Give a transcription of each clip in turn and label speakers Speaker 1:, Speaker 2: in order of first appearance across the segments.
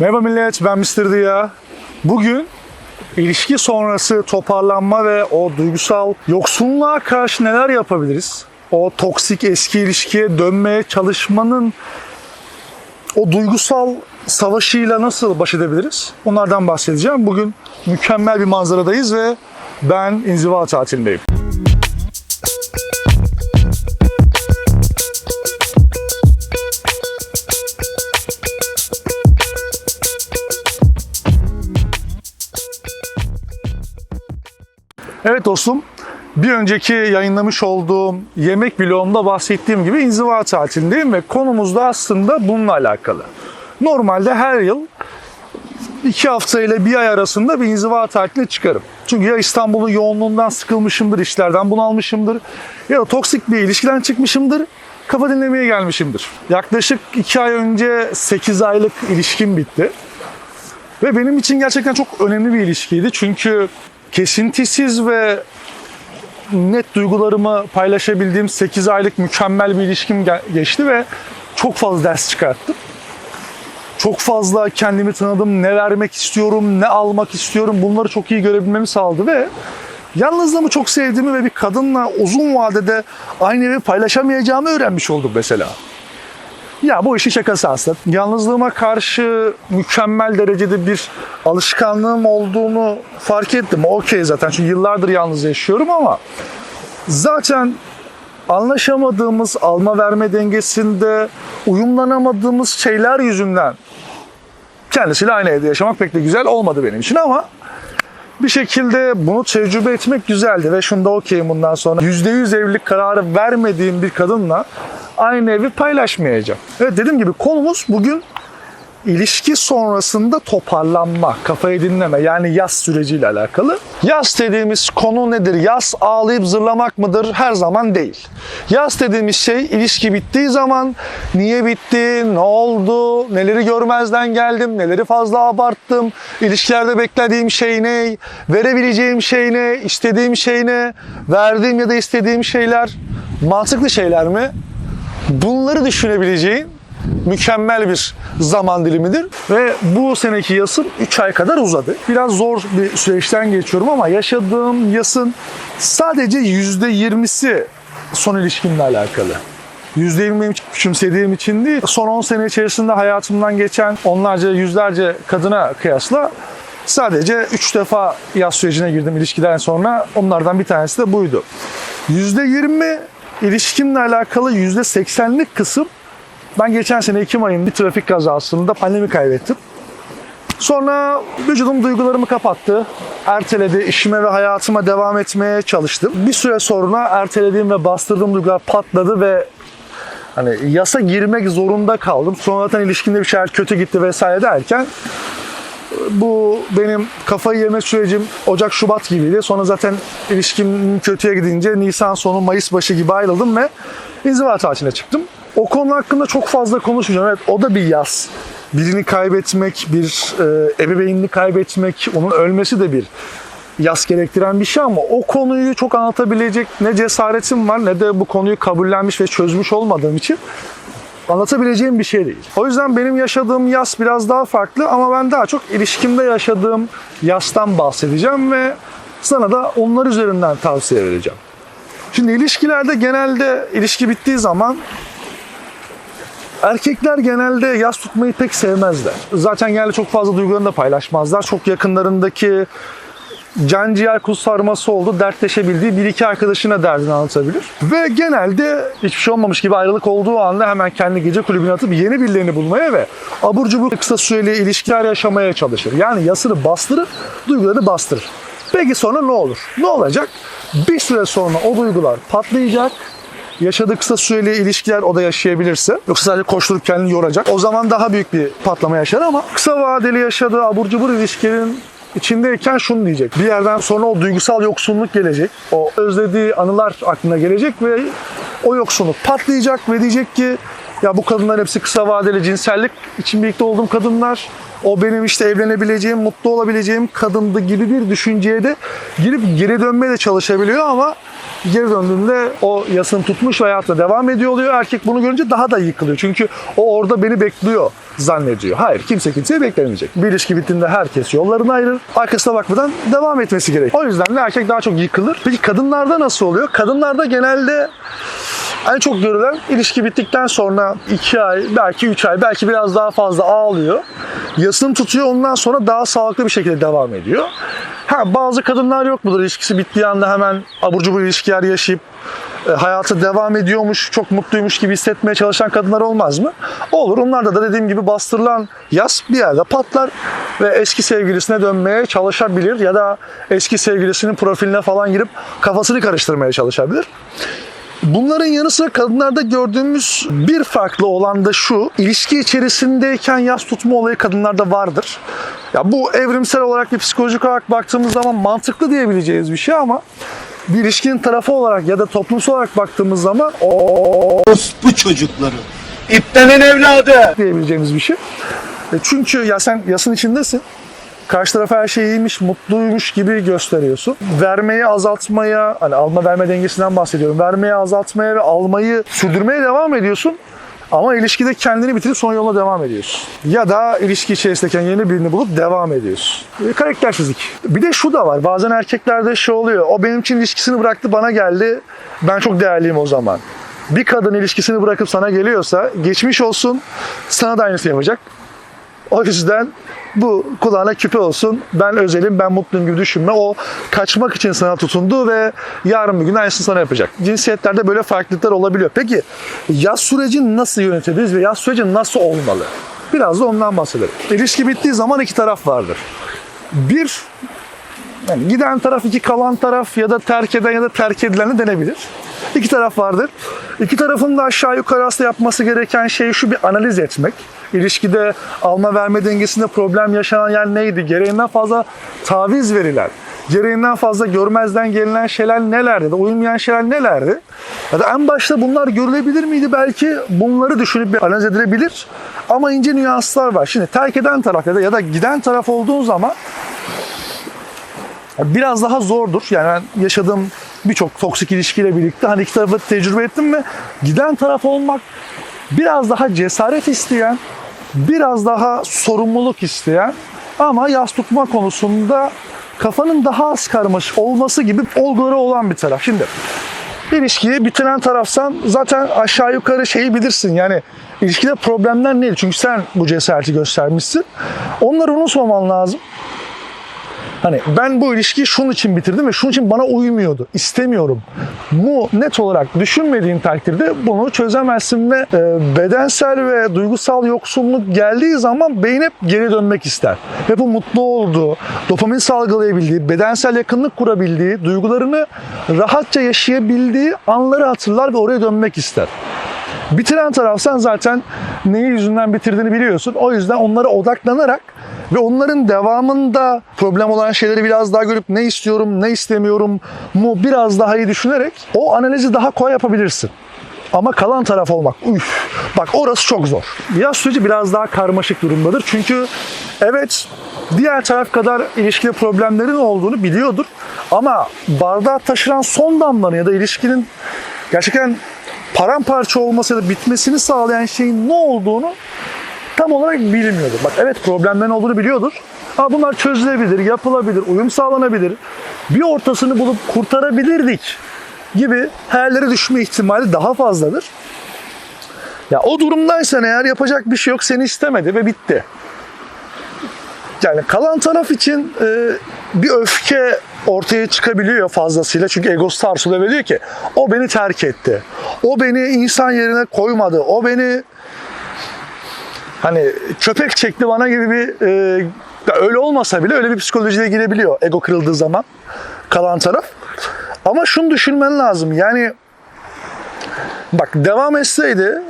Speaker 1: Merhaba millet, ben Mr. Dia. Bugün ilişki sonrası toparlanma ve o duygusal yoksunluğa karşı neler yapabiliriz? O toksik eski ilişkiye dönmeye çalışmanın o duygusal savaşıyla nasıl baş edebiliriz? Onlardan bahsedeceğim. Bugün mükemmel bir manzaradayız ve ben inziva tatilindeyim. Evet dostum, bir önceki yayınlamış olduğum yemek vlogumda bahsettiğim gibi inziva tatilindeyim ve konumuz da aslında bununla alakalı. Normalde her yıl iki hafta ile bir ay arasında bir inziva tatiline çıkarım. Çünkü ya İstanbul'un yoğunluğundan sıkılmışımdır, işlerden bunalmışımdır ya da toksik bir ilişkiden çıkmışımdır, kafa dinlemeye gelmişimdir. Yaklaşık iki ay önce 8 aylık ilişkim bitti. Ve benim için gerçekten çok önemli bir ilişkiydi. Çünkü kesintisiz ve net duygularımı paylaşabildiğim 8 aylık mükemmel bir ilişkim ge- geçti ve çok fazla ders çıkarttım. Çok fazla kendimi tanıdım, ne vermek istiyorum, ne almak istiyorum bunları çok iyi görebilmemi sağladı ve yalnızlığımı çok sevdiğimi ve bir kadınla uzun vadede aynı evi paylaşamayacağımı öğrenmiş oldum mesela. Ya bu işin şakası aslında. Yalnızlığıma karşı mükemmel derecede bir alışkanlığım olduğunu fark ettim. Okey zaten çünkü yıllardır yalnız yaşıyorum ama zaten anlaşamadığımız alma verme dengesinde uyumlanamadığımız şeyler yüzünden kendisiyle aynı evde yaşamak pek de güzel olmadı benim için ama bir şekilde bunu tecrübe etmek güzeldi ve şunda okeyim bundan sonra %100 evlilik kararı vermediğim bir kadınla aynı evi paylaşmayacağım. Evet dediğim gibi konumuz bugün ilişki sonrasında toparlanma, kafayı dinleme yani yaz süreciyle alakalı. Yaz dediğimiz konu nedir? Yaz ağlayıp zırlamak mıdır? Her zaman değil. Yaz dediğimiz şey ilişki bittiği zaman niye bitti, ne oldu, neleri görmezden geldim, neleri fazla abarttım, ilişkilerde beklediğim şey ne, verebileceğim şey ne, istediğim şey ne, verdiğim ya da istediğim şeyler mantıklı şeyler mi? Bunları düşünebileceğin mükemmel bir zaman dilimidir. Ve bu seneki yasım 3 ay kadar uzadı. Biraz zor bir süreçten geçiyorum ama yaşadığım yasın sadece %20'si son ilişkimle alakalı. %20 benim küçümsediğim için değil. Son 10 sene içerisinde hayatımdan geçen onlarca yüzlerce kadına kıyasla sadece 3 defa yaz sürecine girdim ilişkiden sonra. Onlardan bir tanesi de buydu. %20 ilişkimle alakalı %80'lik kısım ben geçen sene Ekim ayında bir trafik kazasında annemi kaybettim. Sonra vücudum duygularımı kapattı. Erteledi. işime ve hayatıma devam etmeye çalıştım. Bir süre sonra ertelediğim ve bastırdığım duygular patladı ve hani yasa girmek zorunda kaldım. Sonra zaten ilişkimde bir şeyler kötü gitti vesaire derken bu benim kafayı yeme sürecim Ocak Şubat gibiydi. Sonra zaten ilişkim kötüye gidince Nisan sonu Mayıs başı gibi ayrıldım ve inziva tatiline çıktım. O konu hakkında çok fazla konuşmayacağım. Evet o da bir yaz. Birini kaybetmek, bir e, ebeveynini kaybetmek, onun ölmesi de bir yas gerektiren bir şey ama o konuyu çok anlatabilecek ne cesaretim var ne de bu konuyu kabullenmiş ve çözmüş olmadığım için anlatabileceğim bir şey değil. O yüzden benim yaşadığım yas biraz daha farklı ama ben daha çok ilişkimde yaşadığım yastan bahsedeceğim ve sana da onlar üzerinden tavsiye vereceğim. Şimdi ilişkilerde genelde ilişki bittiği zaman erkekler genelde yas tutmayı pek sevmezler. Zaten genelde çok fazla duygularını da paylaşmazlar. Çok yakınlarındaki can ciğer kuzu sarması oldu. Dertleşebildiği bir iki arkadaşına derdini anlatabilir. Ve genelde hiçbir şey olmamış gibi ayrılık olduğu anda hemen kendi gece kulübüne atıp yeni birilerini bulmaya ve abur cubur kısa süreli ilişkiler yaşamaya çalışır. Yani yasını bastırır, duygularını bastırır. Peki sonra ne olur? Ne olacak? Bir süre sonra o duygular patlayacak yaşadığı kısa süreli ilişkiler o da yaşayabilirse yoksa sadece koşturup kendini yoracak. O zaman daha büyük bir patlama yaşar ama kısa vadeli yaşadığı abur cubur ilişkinin içindeyken şunu diyecek. Bir yerden sonra o duygusal yoksunluk gelecek. O özlediği anılar aklına gelecek ve o yoksunluk patlayacak ve diyecek ki ya bu kadınlar hepsi kısa vadeli cinsellik için birlikte olduğum kadınlar. O benim işte evlenebileceğim, mutlu olabileceğim kadındı gibi bir düşünceye de girip geri dönmeye de çalışabiliyor ama geri döndüğünde o yasını tutmuş ve hayatına devam ediyor oluyor. Erkek bunu görünce daha da yıkılıyor. Çünkü o orada beni bekliyor. zannediyor. Hayır kimse kimseyi beklemeyecek. Bir ilişki bittiğinde herkes yollarını ayırır. Arkasına bakmadan devam etmesi gerek. O yüzden de erkek daha çok yıkılır. Peki kadınlarda nasıl oluyor? Kadınlarda genelde en çok görülen ilişki bittikten sonra 2 ay, belki 3 ay, belki biraz daha fazla ağlıyor. Yasını tutuyor ondan sonra daha sağlıklı bir şekilde devam ediyor. Ha, bazı kadınlar yok mudur ilişkisi bittiği anda hemen abur cubur ilişkiler yaşayıp e, hayatı devam ediyormuş, çok mutluymuş gibi hissetmeye çalışan kadınlar olmaz mı? Olur. Onlarda da dediğim gibi bastırılan yas bir yerde patlar ve eski sevgilisine dönmeye çalışabilir ya da eski sevgilisinin profiline falan girip kafasını karıştırmaya çalışabilir. Bunların yanı sıra kadınlarda gördüğümüz bir farklı olan da şu. ilişki içerisindeyken yas tutma olayı kadınlarda vardır. Ya bu evrimsel olarak bir psikolojik olarak baktığımız zaman mantıklı diyebileceğiz bir şey ama bir ilişkinin tarafı olarak ya da toplumsal olarak baktığımız zaman o
Speaker 2: bu çocukları. İptenin evladı.
Speaker 1: diyebileceğimiz bir şey. E Çünkü ya sen yasın içindesin. Karşı taraf her şey iyiymiş, mutluymuş gibi gösteriyorsun. Vermeyi azaltmaya, hani alma verme dengesinden bahsediyorum. Vermeyi azaltmaya ve almayı sürdürmeye devam ediyorsun. Ama ilişkide kendini bitirip son yoluna devam ediyorsun. Ya da ilişki içerisindeyken yeni birini bulup devam ediyorsun. E, karakter fizik. Bir de şu da var. Bazen erkeklerde şey oluyor. O benim için ilişkisini bıraktı bana geldi. Ben çok değerliyim o zaman. Bir kadın ilişkisini bırakıp sana geliyorsa geçmiş olsun sana da aynısını yapacak. O yüzden bu kulağına küpe olsun. Ben özelim, ben mutluyum gibi düşünme. O kaçmak için sana tutundu ve yarın bir gün aynısını sana yapacak. Cinsiyetlerde böyle farklılıklar olabiliyor. Peki yaz sürecini nasıl yönetebiliriz ve yaz süreci nasıl olmalı? Biraz da ondan bahsedelim. İlişki bittiği zaman iki taraf vardır. Bir, yani giden taraf, iki kalan taraf ya da terk eden ya da terk edilen de denebilir. İki taraf vardır. İki tarafın da aşağı yukarı aslında yapması gereken şey şu bir analiz etmek. İlişkide alma verme dengesinde problem yaşanan yer neydi? Gereğinden fazla taviz verilen, gereğinden fazla görmezden gelinen şeyler nelerdi? Ya uymayan şeyler nelerdi? Ya da en başta bunlar görülebilir miydi? Belki bunları düşünüp bir analiz edilebilir. Ama ince nüanslar var. Şimdi terk eden taraf ya da, ya da giden taraf olduğun zaman biraz daha zordur. Yani ben yaşadığım birçok toksik ilişkiyle birlikte hani iki tarafı tecrübe ettim ve giden taraf olmak biraz daha cesaret isteyen, biraz daha sorumluluk isteyen ama yas tutma konusunda kafanın daha az karmaşık olması gibi olguları olan bir taraf. Şimdi ilişkiyi bitiren tarafsan zaten aşağı yukarı şeyi bilirsin. Yani ilişkide problemler neydi? Çünkü sen bu cesareti göstermişsin. Onları unutmaman lazım. Hani ben bu ilişkiyi şunun için bitirdim ve şunun için bana uymuyordu. İstemiyorum. Bu net olarak düşünmediğin takdirde bunu çözemezsin ve e, bedensel ve duygusal yoksunluk geldiği zaman beyin hep geri dönmek ister. Ve bu mutlu olduğu, dopamin salgılayabildiği, bedensel yakınlık kurabildiği, duygularını rahatça yaşayabildiği anları hatırlar ve oraya dönmek ister. Bitiren taraf sen zaten neyi yüzünden bitirdiğini biliyorsun. O yüzden onlara odaklanarak ve onların devamında problem olan şeyleri biraz daha görüp ne istiyorum, ne istemiyorum mu biraz daha iyi düşünerek o analizi daha kolay yapabilirsin. Ama kalan taraf olmak, üf, bak orası çok zor. Yaz süreci biraz daha karmaşık durumdadır. Çünkü evet diğer taraf kadar ilişkide problemlerin olduğunu biliyordur. Ama bardağı taşıran son damlanın ya da ilişkinin gerçekten paramparça olması ya da bitmesini sağlayan şeyin ne olduğunu tam olarak bilmiyordur. Bak evet problemlerin olduğunu biliyordur. Ama bunlar çözülebilir, yapılabilir, uyum sağlanabilir. Bir ortasını bulup kurtarabilirdik gibi hayallere düşme ihtimali daha fazladır. Ya o durumdaysan eğer yapacak bir şey yok seni istemedi ve bitti. Yani kalan taraf için e, bir öfke ortaya çıkabiliyor fazlasıyla. Çünkü egosu sarsılıyor ve diyor ki o beni terk etti. O beni insan yerine koymadı. O beni hani köpek çekti bana gibi bir e, öyle olmasa bile öyle bir psikolojiye girebiliyor ego kırıldığı zaman kalan taraf. Ama şunu düşünmen lazım. Yani bak devam etseydi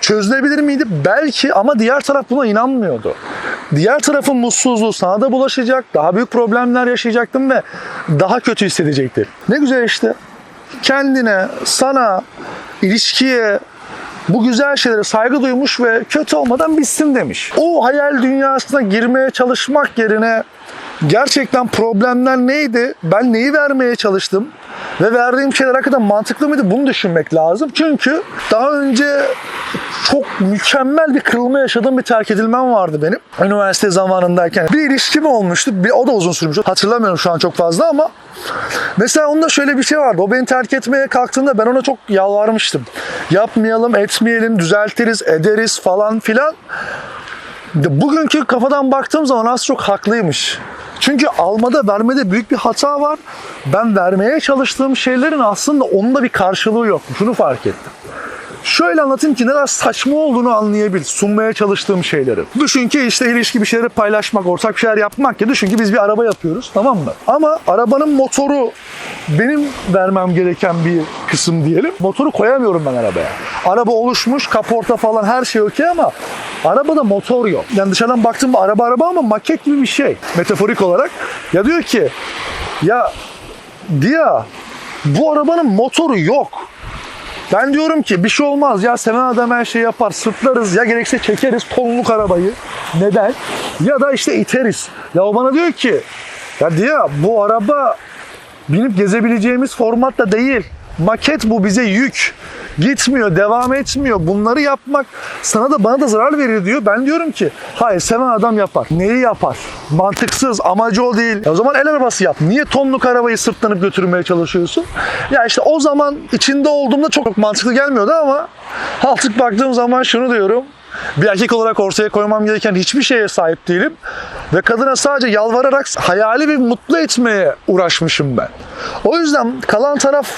Speaker 1: çözülebilir miydi? Belki ama diğer taraf buna inanmıyordu. Diğer tarafın mutsuzluğu sana da bulaşacak, daha büyük problemler yaşayacaktın ve daha kötü hissedecektin. Ne güzel işte. Kendine, sana, ilişkiye, bu güzel şeylere saygı duymuş ve kötü olmadan bitsin demiş. O hayal dünyasına girmeye çalışmak yerine gerçekten problemler neydi? Ben neyi vermeye çalıştım? Ve verdiğim şeyler hakikaten mantıklı mıydı bunu düşünmek lazım. Çünkü daha önce çok mükemmel bir kırılma yaşadığım bir terk edilmem vardı benim. Üniversite zamanındayken. Bir ilişkim olmuştu. Bir, o da uzun sürmüş. Hatırlamıyorum şu an çok fazla ama Mesela onda şöyle bir şey vardı. O beni terk etmeye kalktığında ben ona çok yalvarmıştım. Yapmayalım, etmeyelim, düzeltiriz, ederiz falan filan. Bugünkü kafadan baktığım zaman az çok haklıymış. Çünkü almada vermede büyük bir hata var. Ben vermeye çalıştığım şeylerin aslında onun da bir karşılığı yok. Şunu fark ettim. Şöyle anlatayım ki ne kadar saçma olduğunu anlayabil. Sunmaya çalıştığım şeyleri. Düşün ki işte ilişki bir şeyleri paylaşmak, ortak bir şeyler yapmak ya. Düşün ki biz bir araba yapıyoruz tamam mı? Ama arabanın motoru benim vermem gereken bir kısım diyelim. Motoru koyamıyorum ben arabaya. Araba oluşmuş, kaporta falan her şey okey ama arabada motor yok. Yani dışarıdan baktığımda araba araba ama maket gibi bir şey. Metaforik olarak. Ya diyor ki ya Dia bu arabanın motoru yok. Ben diyorum ki bir şey olmaz ya seven adam her şeyi yapar sırtlarız ya gerekse çekeriz tonluk arabayı. Neden? Ya da işte iteriz. Ya o bana diyor ki ya Dia bu araba binip gezebileceğimiz formatta değil. Maket bu bize yük. Gitmiyor, devam etmiyor. Bunları yapmak sana da bana da zarar verir diyor. Ben diyorum ki hayır seven adam yapar. Neyi yapar? Mantıksız, amacı o değil. E o zaman el arabası yap. Niye tonluk arabayı sırtlanıp götürmeye çalışıyorsun? Ya işte o zaman içinde olduğumda çok mantıklı gelmiyordu ama artık baktığım zaman şunu diyorum. Bir erkek olarak ortaya koymam gereken hiçbir şeye sahip değilim. Ve kadına sadece yalvararak hayali bir mutlu etmeye uğraşmışım ben. O yüzden kalan taraf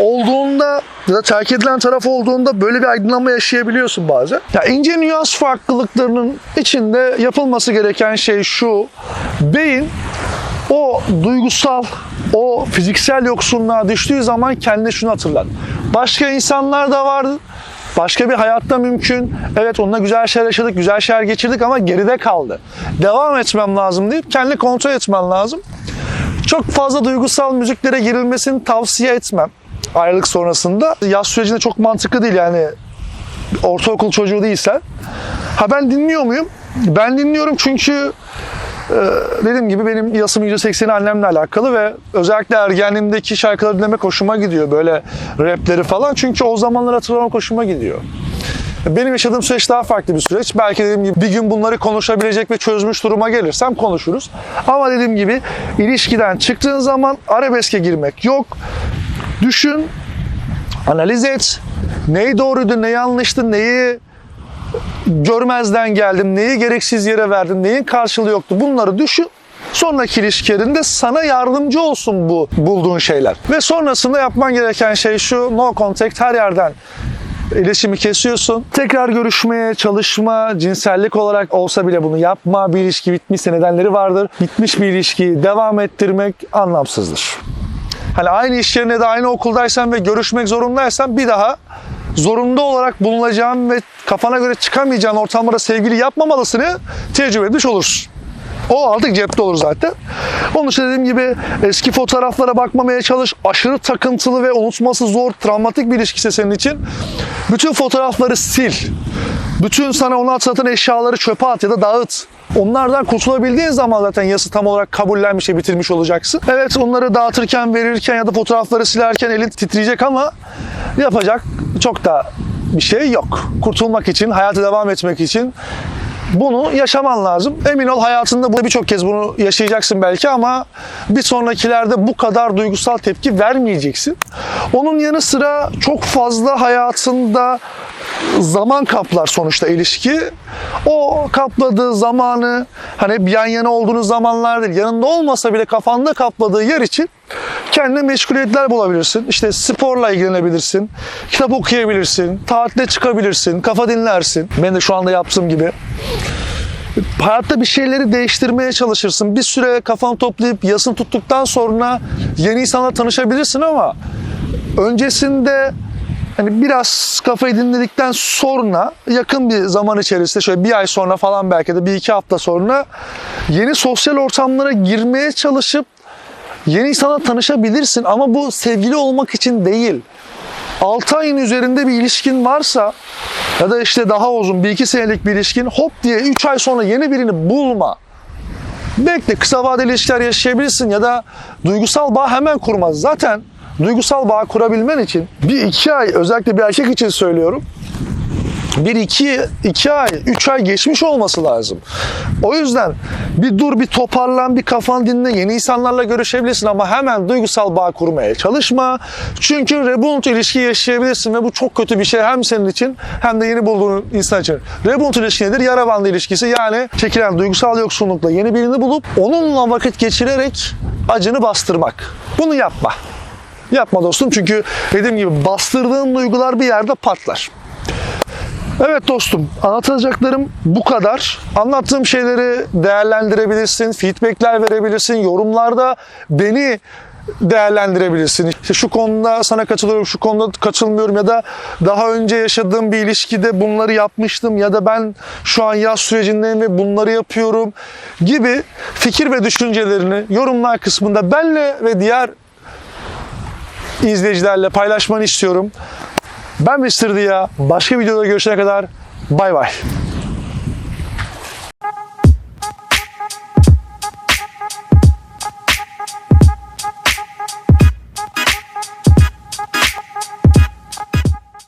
Speaker 1: olduğunda ya da terk edilen taraf olduğunda böyle bir aydınlanma yaşayabiliyorsun bazen. Ya ince nüans farklılıklarının içinde yapılması gereken şey şu. Beyin o duygusal, o fiziksel yoksunluğa düştüğü zaman kendine şunu hatırlar. Başka insanlar da vardı. Başka bir hayatta mümkün. Evet onunla güzel şeyler yaşadık, güzel şeyler geçirdik ama geride kaldı. Devam etmem lazım deyip kendini kontrol etmen lazım. Çok fazla duygusal müziklere girilmesini tavsiye etmem. Ayrılık sonrasında. Yaz sürecinde çok mantıklı değil yani ortaokul çocuğu değilsen. Ha ben dinliyor muyum? Ben dinliyorum çünkü dediğim gibi benim yasım %80'i annemle alakalı ve özellikle ergenliğimdeki şarkıları dinlemek hoşuma gidiyor. Böyle rapleri falan. Çünkü o zamanları hatırlamak hoşuma gidiyor. Benim yaşadığım süreç daha farklı bir süreç. Belki dediğim gibi bir gün bunları konuşabilecek ve çözmüş duruma gelirsem konuşuruz. Ama dediğim gibi ilişkiden çıktığın zaman arabeske girmek yok. Düşün, analiz et. Neyi doğruydu, ne yanlıştı, neyi görmezden geldim, neyi gereksiz yere verdim, neyin karşılığı yoktu bunları düşün. Sonraki ilişkilerinde sana yardımcı olsun bu bulduğun şeyler. Ve sonrasında yapman gereken şey şu, no contact her yerden iletişimi kesiyorsun. Tekrar görüşmeye çalışma, cinsellik olarak olsa bile bunu yapma. Bir ilişki bitmişse nedenleri vardır. Bitmiş bir ilişkiyi devam ettirmek anlamsızdır. Hani aynı iş yerine de aynı okuldaysan ve görüşmek zorundaysan bir daha zorunda olarak bulunacağın ve kafana göre çıkamayacağın ortamlara sevgili yapmamalısını tecrübe etmiş olursun. O artık cepte olur zaten. Onun için dediğim gibi eski fotoğraflara bakmamaya çalış. Aşırı takıntılı ve unutması zor, travmatik bir ilişkisi senin için. Bütün fotoğrafları sil. Bütün sana onu hatırlatan eşyaları çöpe at ya da dağıt. Onlardan kurtulabildiğin zaman zaten yası tam olarak kabullenmiş ve bitirmiş olacaksın. Evet onları dağıtırken, verirken ya da fotoğrafları silerken elin titreyecek ama yapacak çok da bir şey yok. Kurtulmak için, hayata devam etmek için bunu yaşaman lazım. Emin ol hayatında bu birçok kez bunu yaşayacaksın belki ama bir sonrakilerde bu kadar duygusal tepki vermeyeceksin. Onun yanı sıra çok fazla hayatında zaman kaplar sonuçta ilişki. O kapladığı zamanı hani hep yan yana olduğunuz zamanlar değil. Yanında olmasa bile kafanda kapladığı yer için kendine meşguliyetler bulabilirsin. İşte sporla ilgilenebilirsin. Kitap okuyabilirsin. Tatile çıkabilirsin. Kafa dinlersin. Ben de şu anda yaptığım gibi hayatta bir şeyleri değiştirmeye çalışırsın. Bir süre kafanı toplayıp yasını tuttuktan sonra yeni insanlarla tanışabilirsin ama öncesinde hani biraz kafayı dinledikten sonra yakın bir zaman içerisinde şöyle bir ay sonra falan belki de bir iki hafta sonra yeni sosyal ortamlara girmeye çalışıp yeni insanla tanışabilirsin ama bu sevgili olmak için değil. 6 ayın üzerinde bir ilişkin varsa ya da işte daha uzun bir iki senelik bir ilişkin hop diye 3 ay sonra yeni birini bulma. Bekle kısa vadeli ilişkiler yaşayabilirsin ya da duygusal bağ hemen kurmaz. Zaten duygusal bağ kurabilmen için bir iki ay özellikle bir erkek için söylüyorum bir iki, iki ay, üç ay geçmiş olması lazım. O yüzden bir dur, bir toparlan, bir kafan dinle, yeni insanlarla görüşebilirsin ama hemen duygusal bağ kurmaya çalışma. Çünkü rebound ilişki yaşayabilirsin ve bu çok kötü bir şey hem senin için hem de yeni bulduğun insan için. Rebound ilişki nedir? Yara bandı ilişkisi yani çekilen duygusal yoksunlukla yeni birini bulup onunla vakit geçirerek acını bastırmak. Bunu yapma. Yapma dostum çünkü dediğim gibi bastırdığın duygular bir yerde patlar. Evet dostum, anlatacaklarım bu kadar. Anlattığım şeyleri değerlendirebilirsin, feedbackler verebilirsin, yorumlarda beni değerlendirebilirsin. İşte şu konuda sana katılıyorum, şu konuda katılmıyorum ya da daha önce yaşadığım bir ilişkide bunları yapmıştım ya da ben şu an yaz sürecindeyim ve bunları yapıyorum gibi fikir ve düşüncelerini yorumlar kısmında benle ve diğer izleyicilerle paylaşmanı istiyorum. Ben Mr. Dia. Başka videoda görüşene kadar bay bay.